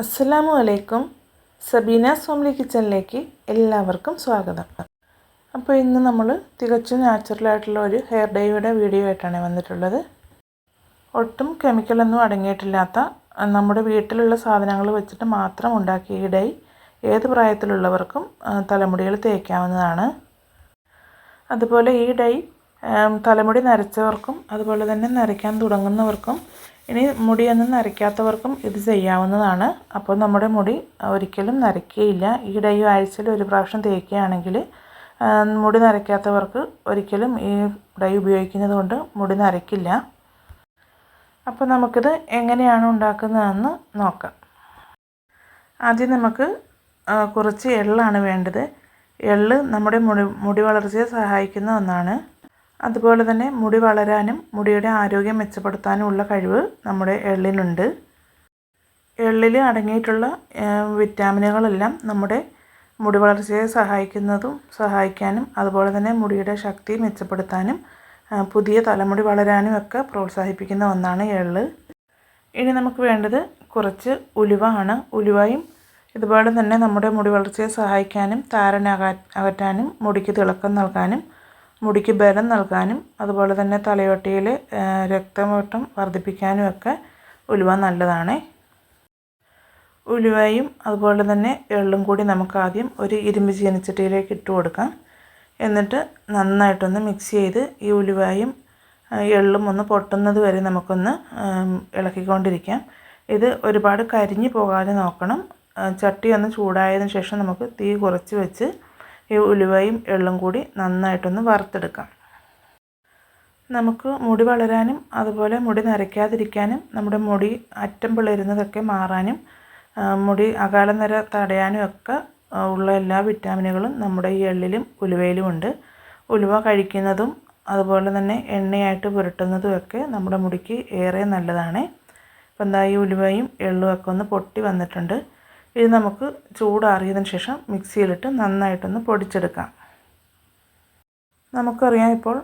അസ്സലാമു അലൈക്കും. സബീന സോംലി കിച്ചണിലേക്ക് എല്ലാവർക്കും സ്വാഗതം. അപ്പോൾ ഇന്ന് നമ്മൾ തികച്ചും നാച്ചുറലായിട്ടുള്ള ഒരു ഹെയർ ഡൈയുടെ വീഡിയോ ആയിട്ടാണ് വന്നിട്ടുള്ളത്. ഒട്ടും കെമിക്കലൊന്നും അടങ്ങിയിട്ടില്ലാത്ത നമ്മുടെ വീട്ടിലുള്ള സാധനങ്ങൾ വെച്ചിട്ട് മാത്രം ഉണ്ടാക്കിയ ഈ ഡൈ ഏത് പ്രായത്തിലുള്ളവർക്കും തലമുടികൾ തേക്കാവുന്നതാണ്. അതുപോലെ ഈ ഡൈ തലമുടി നരച്ചവർക്കും അതുപോലെ തന്നെ നരയ്ക്കാൻ തുടങ്ങുന്നവർക്കും ഇനി മുടിയൊന്നും നരയ്ക്കാത്തവർക്കും ഇത് ചെയ്യാവുന്നതാണ്. അപ്പോൾ നമ്മുടെ മുടി ഒരിക്കലും നരയ്ക്കുകയില്ല ഈ ഡൈ ആഴ്ചയിൽ ഒരു പ്രാവശ്യം തേക്കുകയാണെങ്കിൽ മുടി നരയ്ക്കാത്തവർക്ക് ഒരിക്കലും ഈ ഡൈ ഉപയോഗിക്കുന്നത് കൊണ്ട് മുടി നരയ്ക്കില്ല. അപ്പോൾ നമുക്കിത് എങ്ങനെയാണ് ഉണ്ടാക്കുന്നതെന്ന് നോക്കാം. ആദ്യം നമുക്ക് കുറച്ച് എള്ളാണ് വേണ്ടത്. എള്ള് നമ്മുടെ മുടി മുടി വളർച്ചയെ സഹായിക്കുന്ന ഒന്നാണ്. അതുപോലെ തന്നെ മുടി വളരാനും മുടിയുടെ ആരോഗ്യം മെച്ചപ്പെടുത്താനും ഉള്ള കഴിവ് നമ്മുടെ എള്ളിനുണ്ട്. എള്ളിൽ അടങ്ങിയിട്ടുള്ള വിറ്റാമിനുകളെല്ലാം നമ്മുടെ മുടി വളർച്ചയെ സഹായിക്കുന്നതും സഹായിക്കാനും അതുപോലെ തന്നെ മുടിയുടെ ശക്തി മെച്ചപ്പെടുത്താനും പുതിയ തലമുടി വളരാനും ഒക്കെ പ്രോത്സാഹിപ്പിക്കുന്ന ഒന്നാണ് എള്ള്. ഇനി നമുക്ക് വേണ്ടത് കുറച്ച് ഉലുവ ആണ് ഉലുവയും ഇതുപോലെ തന്നെ നമ്മുടെ മുടി വളർച്ചയെ സഹായിക്കാനും താരൻ അകറ്റാനും മുടിക്ക് തിളക്കം നൽകാനും മുടിക്ക് ബലം നൽകാനും അതുപോലെ തന്നെ തലയോട്ടിയിൽ രക്തമോട്ടം വർദ്ധിപ്പിക്കാനും ഒക്കെ ഉലുവ നല്ലതാണ്. ഉലുവയും അതുപോലെ തന്നെ എള്ളും കൂടി നമുക്ക് ആദ്യം ഒരു ഇരുമ്പ് ചീനച്ചട്ടിയിലേക്ക് ഇട്ട് കൊടുക്കാം. എന്നിട്ട് നന്നായിട്ടൊന്ന് മിക്സ് ചെയ്ത് ഈ ഉലുവയും എള്ളും ഒന്ന് പൊട്ടുന്നത് വരെ നമുക്കൊന്ന് ഇളക്കിക്കൊണ്ടിരിക്കാം. ഇത് ഒരുപാട് കരിഞ്ഞു പോകാതെ നോക്കണം. ചട്ടി ഒന്ന് ചൂടായതിനു ശേഷം നമുക്ക് തീ കുറച്ച് വെച്ച് ഈ ഉലുവയും എള്ളും കൂടി നന്നായിട്ടൊന്ന് വറുത്തെടുക്കാം. നമുക്ക് മുടി വളരാനും അതുപോലെ മുടി നരയ്ക്കാതിരിക്കാനും നമ്മുടെ മുടി അറ്റം പിളരുന്നതൊക്കെ മാറാനും മുടി അകാല നിര തടയാനും ഒക്കെ ഉള്ള എല്ലാ വിറ്റാമിനുകളും നമ്മുടെ ഈ എള്ളിലും ഉലുവയിലും ഉണ്ട് ഉലുവ കഴിക്കുന്നതും അതുപോലെ തന്നെ എണ്ണയായിട്ട് പുരട്ടുന്നതും ഒക്കെ നമ്മുടെ മുടിക്ക് ഏറെ നല്ലതാണ്. ഇപ്പം എന്താ ഈ ഉലുവയും എള്ളും ഒക്കെ ഒന്ന് പൊട്ടി വന്നിട്ടുണ്ട്. ഇത് നമുക്ക് ചൂടാറിയതിന് ശേഷം മിക്സിയിലിട്ട് നന്നായിട്ടൊന്ന് പൊടിച്ചെടുക്കാം. നമുക്കറിയാം ഇപ്പോൾ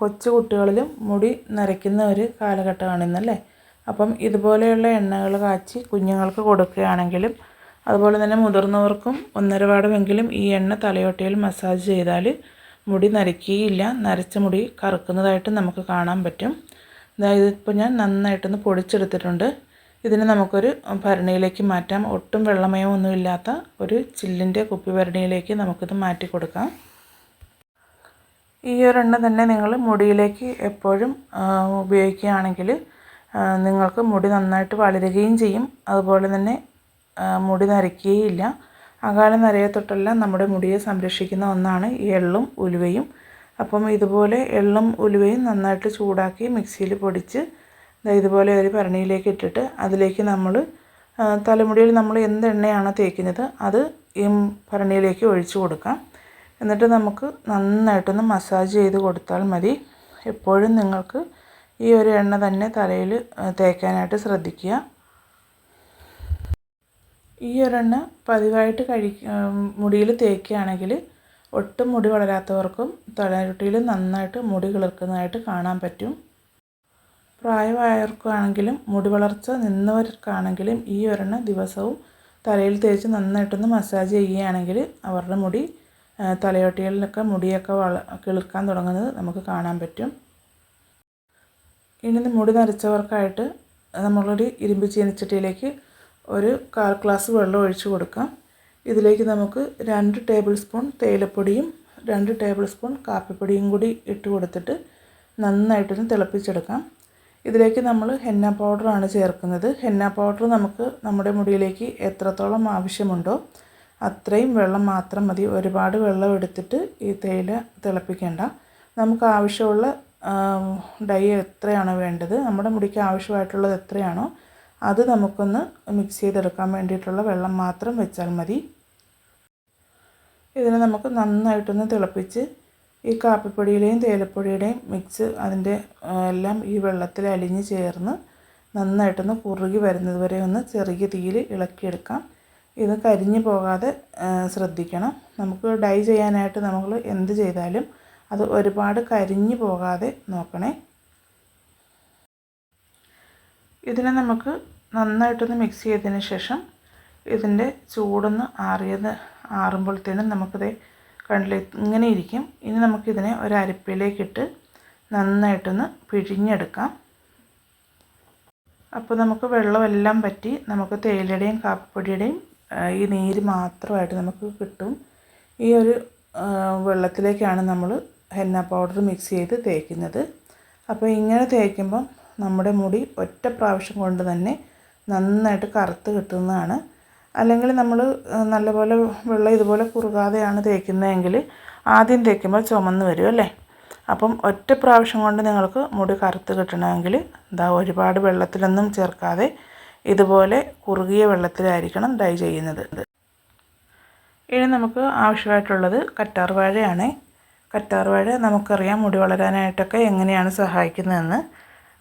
കൊച്ചു കുട്ടികളിലും മുടി നരയ്ക്കുന്ന ഒരു കാലഘട്ടമാണ് ഇന്നല്ലേ? അപ്പം ഇതുപോലെയുള്ള എണ്ണകൾ കാച്ചി കുഞ്ഞുങ്ങൾക്ക് കൊടുക്കുകയാണെങ്കിലും അതുപോലെ തന്നെ മുതിർന്നവർക്കും ഒന്നര പാടമെങ്കിലും ഈ എണ്ണ തലയോട്ടയിൽ മസാജ് ചെയ്താൽ മുടി നരയ്ക്കുകയില്ല നരച്ച മുടി കറുക്കുന്നതായിട്ട് നമുക്ക് കാണാൻ പറ്റും. അതായത് ഇപ്പോൾ ഞാൻ നന്നായിട്ടൊന്ന് പൊടിച്ചെടുത്തിട്ടുണ്ട്. ഇതിനെ നമുക്കൊരു ഭരണിയിലേക്ക് മാറ്റാം. ഒട്ടും വെള്ളമയോ വെള്ളമയമൊന്നുമില്ലാത്ത ഒരു ചില്ലിന്റെ കുപ്പി ഭരണിയിലേക്ക് നമുക്കിത് മാറ്റി കൊടുക്കാം ഈ ഒരെണ്ണ തന്നെ നിങ്ങൾ മുടിയിലേക്ക് എപ്പോഴും ഉപയോഗിക്കുകയാണെങ്കിൽ നിങ്ങൾക്ക് മുടി നന്നായിട്ട് വളരുകയും ചെയ്യും. അതുപോലെ തന്നെ മുടി നരയ്ക്കുകയില്ല. അകാല നരയെ തൊട്ടെല്ലാം നമ്മുടെ മുടിയെ സംരക്ഷിക്കുന്ന ഒന്നാണ് ഈ എള്ളും ഉലുവയും. അപ്പം ഇതുപോലെ എള്ളും ഉലുവയും നന്നായിട്ട് ചൂടാക്കി മിക്സിയിൽ പൊടിച്ച് ഇതുപോലെ ഒരു ഭരണിയിലേക്ക് ഇട്ടിട്ട് അതിലേക്ക് നമ്മൾ തലമുടിയിൽ നമ്മൾ എന്ത് എണ്ണയാണോ തേക്കുന്നത് അത് ഈ ഭരണിയിലേക്ക് ഒഴിച്ചു കൊടുക്കാം. എന്നിട്ട് നമുക്ക് നന്നായിട്ടൊന്ന് മസാജ് ചെയ്ത് കൊടുത്താൽ മതി. എപ്പോഴും നിങ്ങൾക്ക് ഈ ഒരു എണ്ണ തന്നെ തലയിൽ തേക്കാനായിട്ട് ശ്രദ്ധിക്കുക. ഈ ഒരെണ്ണ പതിവായിട്ട് കഴി മുടിയിൽ തേക്കുകയാണെങ്കിൽ ഒട്ടും മുടി വളരാത്തവർക്കും തലരുട്ടിയിൽ നന്നായിട്ട് മുടി കിളിർക്കുന്നതായിട്ട് കാണാൻ പറ്റും. പ്രായമായവർക്കാണെങ്കിലും മുടി വളർച്ച നിന്നവർക്കാണെങ്കിലും ഈ ഒരെണ്ണ ദിവസവും തലയിൽ തേച്ച് നന്നായിട്ടൊന്ന് മസാജ് ചെയ്യുകയാണെങ്കിൽ അവരുടെ മുടി തലയോട്ടികളിലൊക്കെ മുടിയൊക്കെ വള കിളിർക്കാൻ തുടങ്ങുന്നത് നമുക്ക് കാണാൻ പറ്റും. ഇനി മുടി നരച്ചവർക്കായിട്ട് നമ്മളൊരു ഇരുമ്പ് ചീനച്ചട്ടിയിലേക്ക് ഒരു കാൽ ഗ്ലാസ് വെള്ളം ഒഴിച്ചു കൊടുക്കാം. ഇതിലേക്ക് നമുക്ക് രണ്ട് ടേബിൾ സ്പൂൺ തേയിലപ്പൊടിയും രണ്ട് ടേബിൾ സ്പൂൺ കാപ്പിപ്പൊടിയും കൂടി ഇട്ട് കൊടുത്തിട്ട് നന്നായിട്ടൊന്ന് തിളപ്പിച്ചെടുക്കാം. ഇതിലേക്ക് നമ്മൾ ഹെന്ന പൗഡറാണ് ചേർക്കുന്നത്. ഹെന്ന പൗഡർ നമുക്ക് നമ്മുടെ മുടിയിലേക്ക് എത്രത്തോളം ആവശ്യമുണ്ടോ അത്രയും വെള്ളം മാത്രം മതി. ഒരുപാട് വെള്ളം എടുത്തിട്ട് ഈ തേയില തിളപ്പിക്കേണ്ട. നമുക്ക് ആവശ്യമുള്ള ഡൈ എത്രയാണോ വേണ്ടത് നമ്മുടെ മുടിക്ക് ആവശ്യമായിട്ടുള്ളത് എത്രയാണോ അത് നമുക്കൊന്ന് മിക്സ് ചെയ്തെടുക്കാൻ വേണ്ടിയിട്ടുള്ള വെള്ളം മാത്രം വെച്ചാൽ മതി. ഇതിനെ നമുക്ക് നന്നായിട്ടൊന്ന് തിളപ്പിച്ച് ഈ കാപ്പിപ്പൊടിയുടെയും തേയിലപ്പൊടിയുടെയും മിക്സ് അതിന്റെ എല്ലാം ഈ വെള്ളത്തിൽ അലിഞ്ഞ് ചേർന്ന് നന്നായിട്ടൊന്ന് കുറുകി വരുന്നത് വരെ ഒന്ന് ചെറിയ തീയിൽ ഇളക്കിയെടുക്കാം. ഇത് കരിഞ്ഞു പോകാതെ ശ്രദ്ധിക്കണം. നമുക്ക് ഡൈ ചെയ്യാനായിട്ട് നമ്മൾ എന്ത് ചെയ്താലും അത് ഒരുപാട് കരിഞ്ഞു പോകാതെ നോക്കണേ. ഇതിനെ നമുക്ക് നന്നായിട്ടൊന്ന് മിക്സ് ചെയ്തതിന് ശേഷം ഇതിന്റെ ചൂടൊന്ന് ആറിയത് ആറുമ്പോഴത്തേനും നമുക്കിത് കണ്ടില്ല ഇങ്ങനെ ഇരിക്കും. ഇനി നമുക്കിതിനെ ഒരു അരിപ്പയിലേക്കിട്ട് നന്നായിട്ടൊന്ന് പിഴിഞ്ഞെടുക്കാം. അപ്പോൾ നമുക്ക് വെള്ളമെല്ലാം പറ്റി നമുക്ക് തേയിലയുടെയും കാപ്പിപ്പൊടിയുടെയും ഈ നീര് മാത്രമായിട്ട് നമുക്ക് കിട്ടും. ഈ ഒരു വെള്ളത്തിലേക്കാണ് നമ്മൾ ഹെന്ന പൗഡർ മിക്സ് ചെയ്ത് തേക്കുന്നത്. അപ്പോൾ ഇങ്ങനെ തേക്കുമ്പം നമ്മുടെ മുടി ഒറ്റ പ്രാവശ്യം കൊണ്ട് തന്നെ നന്നായിട്ട് കറുത്ത് കിട്ടുന്നതാണ്. അല്ലെങ്കിൽ നമ്മൾ നല്ലപോലെ വെള്ളം ഇതുപോലെ കുറുകാതെയാണ് തേക്കുന്നതെങ്കിൽ ആദ്യം തേക്കുമ്പോൾ ചുമന്ന് വരും അല്ലേ? അപ്പം ഒറ്റ പ്രാവശ്യം കൊണ്ട് നിങ്ങൾക്ക് മുടി കറുത്ത് കിട്ടണമെങ്കിൽ എന്താ ഒരുപാട് വെള്ളത്തിലൊന്നും ചേർക്കാതെ ഇതുപോലെ കുറുകിയ വെള്ളത്തിലായിരിക്കണം ഡൈ ചെയ്യുന്നത്. ഇനി നമുക്ക് ആവശ്യമായിട്ടുള്ളത് കറ്റാർ വാഴയാണ്. കറ്റാർ വാഴ നമുക്കറിയാം മുടി വളരാനായിട്ടൊക്കെ എങ്ങനെയാണ് സഹായിക്കുന്നതെന്ന്.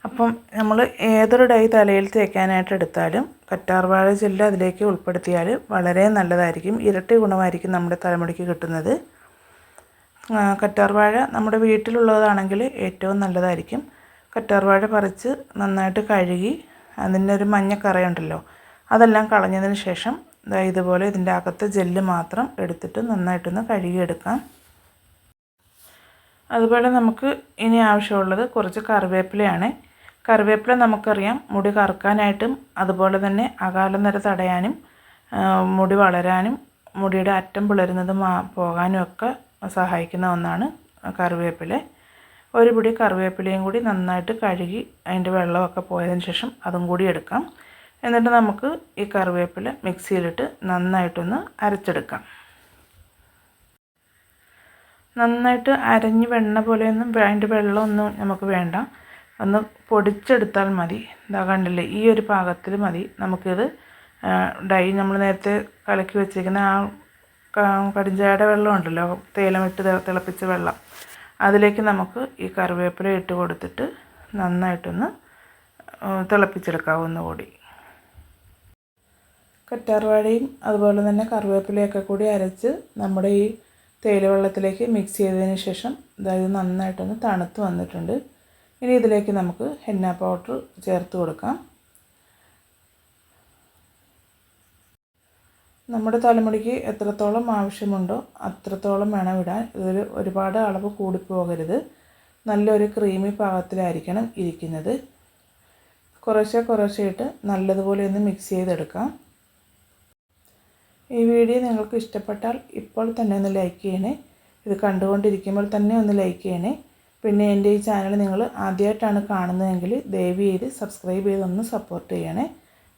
അപ്പം നമ്മൾ ഏതൊരു ഡൈ തലയിൽ തേക്കാനായിട്ട് എടുത്താലും കറ്റാർവാഴ ജെല്ല് അതിലേക്ക് ഉൾപ്പെടുത്തിയാൽ വളരെ നല്ലതായിരിക്കും. ഇരട്ടി ഗുണമായിരിക്കും നമ്മുടെ തലമുടിക്ക് കിട്ടുന്നത്. കറ്റാർവാഴ നമ്മുടെ വീട്ടിലുള്ളതാണെങ്കിൽ ഏറ്റവും നല്ലതായിരിക്കും. കറ്റാർവാഴ പറിച്ച് നന്നായിട്ട് കഴുകി അതിന്റെ ഒരു മഞ്ഞക്കറയുണ്ടല്ലോ അതെല്ലാം കളഞ്ഞതിന് ശേഷം ഇതുപോലെ ഇതിന്റെ അകത്ത് ജെല്ല് മാത്രം എടുത്തിട്ട് നന്നായിട്ടൊന്ന് കഴുകിയെടുക്കാം. അതുപോലെ നമുക്ക് ഇനി ആവശ്യമുള്ളത് കുറച്ച് കറിവേപ്പിലയാണ്. കറിവേപ്പില നമുക്കറിയാം. മുടി കറുക്കാനായിട്ടും അതുപോലെ തന്നെ അകാലനിര തടയാനും മുടി വളരാനും മുടിയുടെ അറ്റം പിളരുന്നത് പോകാനും ഒക്കെ സഹായിക്കുന്ന ഒന്നാണ് കറിവേപ്പില. ഒരു പിടി കറിവേപ്പിലയും കൂടി നന്നായിട്ട് കഴുകി അതിന്റെ വെള്ളമൊക്കെ പോയതിന് ശേഷം അതും കൂടി എടുക്കാം. എന്നിട്ട് നമുക്ക് ഈ കറിവേപ്പില മിക്സിയിലിട്ട് നന്നായിട്ടൊന്ന് അരച്ചെടുക്കാം. നന്നായിട്ട് അരഞ്ഞ് വെണ്ണ പോലെയൊന്നും അതിന്റെ വെള്ളമൊന്നും നമുക്ക് വേണ്ട. ഒന്ന് പൊടിച്ചെടുത്താൽ മതി. ഇതാ കണ്ടില്ലേ? ഈ ഒരു പാകത്തിൽ മതി. നമുക്കിത് ഡൈ നമ്മൾ നേരത്തെ കലക്കി വെച്ചിരിക്കുന്ന ആ കടിഞ്ചായുടെ വെള്ളം ഉണ്ടല്ലോ? തേയിലമിട്ട് തിളപ്പിച്ച വെള്ളം. അതിലേക്ക് നമുക്ക് ഈ കറിവേപ്പില ഇട്ട് കൊടുത്തിട്ട് നന്നായിട്ടൊന്ന് തിളപ്പിച്ചെടുക്കാവുന്ന കൂടി കറ്റാർവാഴയും അതുപോലെ തന്നെ കറിവേപ്പിലയൊക്കെ കൂടി അരച്ച് നമ്മുടെ ഈ തേയില വെള്ളത്തിലേക്ക് മിക്സ് ചെയ്തതിന് ശേഷം അതായത് നന്നായിട്ടൊന്ന് തണുത്ത് വന്നിട്ടുണ്ട്. ഇനി ഇതിലേക്ക് നമുക്ക് ഹെന്ന പൗഡർ ചേർത്ത് കൊടുക്കാം. നമ്മുടെ തലമുടിക്ക് എത്രത്തോളം ആവശ്യമുണ്ടോ അത്രത്തോളം വേണം ഇടാൻ. ഇതൊരു ഒരുപാട് അളവ് കൂടിപ്പോകരുത്. നല്ലൊരു ക്രീമി പാകത്തിലായിരിക്കണം ഇരിക്കുന്നത്. കുറേശ്ശെ കുറേശ്ശെ നല്ലതുപോലെ ഒന്ന് മിക്സ് ചെയ്തെടുക്കാം. ഈ വീഡിയോ നിങ്ങൾക്ക് ഇഷ്ടപ്പെട്ടാൽ ഇപ്പോൾ തന്നെ ഒന്ന് ലൈക്ക് ചെയ്യണേ. ഇത് കണ്ടുകൊണ്ടിരിക്കുമ്പോൾ തന്നെ ഒന്ന് ലൈക്ക് ചെയ്യണേ. പിന്നെ എന്റെ ഈ ചാനൽ നിങ്ങൾ ആദ്യമായിട്ടാണ് കാണുന്നതെങ്കിൽ ദയവ് ചെയ്ത് സബ്സ്ക്രൈബ് ചെയ്തൊന്ന് സപ്പോർട്ട് ചെയ്യണേ.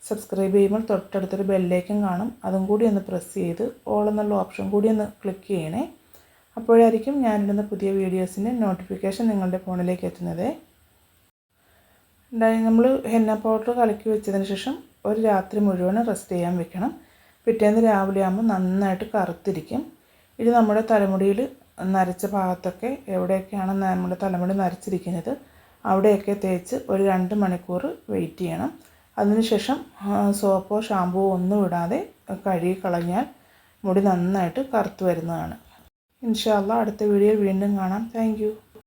സബ്സ്ക്രൈബ് ചെയ്യുമ്പോൾ തൊട്ടടുത്തൊരു ബെല്ലേക്കും കാണും. അതും കൂടി ഒന്ന് പ്രസ് ചെയ്ത് ഓൾ എന്നുള്ള ഓപ്ഷൻ കൂടി ഒന്ന് ക്ലിക്ക് ചെയ്യണേ. അപ്പോഴായിരിക്കും ഞാനിടുന്ന പുതിയ വീഡിയോസിന്റെ നോട്ടിഫിക്കേഷൻ നിങ്ങളുടെ ഫോണിലേക്ക് എത്തുന്നത്. നമ്മൾ ഹെന്ന പൗഡർ കലക്കി വെച്ചതിന് ശേഷം ഒരു രാത്രി മുഴുവൻ റെസ്റ്റ് ചെയ്യാൻ വെക്കണം. പിറ്റേന്ന് രാവിലെ ആകുമ്പോൾ നന്നായിട്ട് കറുത്തിരിക്കും. ഇത് നമ്മുടെ തലമുടിയിൽ നരച്ച ഭാഗത്തൊക്കെ എവിടെയൊക്കെയാണ് നമ്മുടെ തലമുടി നരച്ചിരിക്കുന്നത് അവിടെയൊക്കെ തേച്ച് ഒരു രണ്ട് മണിക്കൂർ വെയിറ്റ് ചെയ്യണം. അതിനുശേഷം സോപ്പോ ഷാമ്പുവോ ഒന്നും ഇടാതെ കഴുകി കളഞ്ഞാൽ മുടി നന്നായിട്ട് കറുത്ത് വരുന്നതാണ്. ഇൻഷാല്ല അടുത്ത വീഡിയോയിൽ വീണ്ടും കാണാം. താങ്ക്